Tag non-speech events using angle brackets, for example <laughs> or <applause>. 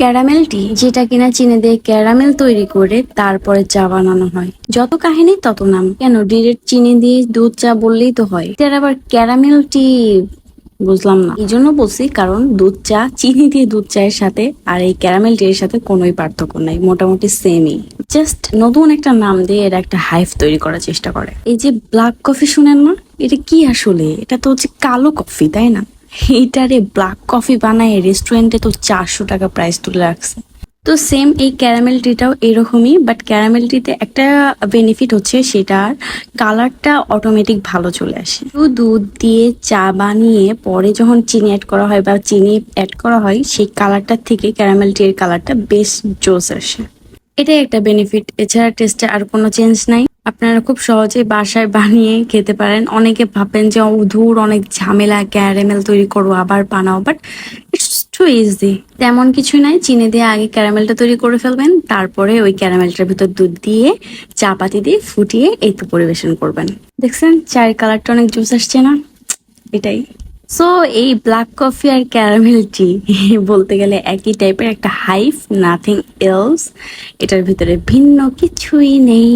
Caramel টি, যেটা কিনা চিনি দিয়ে ক্যারামেল তৈরি করে তারপরে চা বানানো হয়। যত কাহিনী, তত নাম। কেন? ডিরেক্ট চিনি দিয়ে দুধ চা বললেই তো হয়। এটার আবার ক্যারামেল টি বুঝলাম না। এই জন্য বলছি, কারণ দুধ চা, চিনি দিয়ে দুধ চায়ের সাথে আর এই ক্যারামেল টি এর সাথে কোনোই পার্থক্য নাই। মোটামুটি সেমই জাস্ট নতুন একটা নাম দিয়ে এরা একটা হাইফ তৈরি করার চেষ্টা করে। এই যে ব্ল্যাক কফি শুনেন না এটা কি আসলে? এটা তো হচ্ছে কালো কফি তাই না? এইটারে ব্ল্যাক কফি বানায় রেস্টুরেন্টে তো চারশো টাকা প্রাইস তুলে রাখছে। তো সেম এই ক্যারামেল টিটাও এরকমই বাট ক্যারামেল টিতে একটা বেনিফিট হচ্ছে সেটার কালারটা অটোমেটিক ভালো চলে আসে। তো দুধ দিয়ে চা বানিয়ে পরে যখন চিনি অ্যাড করা হয় বা চিনি অ্যাড করা হয়, সেই কালারটার থেকে ক্যারামেল টির কালারটা বেশ জোস আসে। এটাই একটা বেনিফিট এছাড়া টেস্টে আর কোনো চেঞ্জ নাই। আপনারা খুব সহজে বাসায় বানিয়ে খেতে পারেন। অনেকে ভাবেন যে, ও ধূর, অনেক ঝামেলা, ক্যারামেল তৈরি করো, আবার বানাও। বাট ইটস টু ইজি তেমন কিছু নাই, চিনি দিয়ে আগে ক্যারামেলটা তৈরি করে ফেলবেন, তারপরে ওই ক্যারামেলটার ভিতর দুধ দিয়ে চা পাতি দিয়ে ফুটিয়ে এই তো পরিবেশন করবেন। দেখছেন, চায়ের কালারটা অনেক জুস আসছে না? এটাই। সো এই ব্ল্যাক কফি আর ক্যারামেল টি <laughs> বলতে গেলে একই টাইপের একটা হাইফ নাথিং এলস এটার ভিতরে ভিন্ন কিছুই নেই।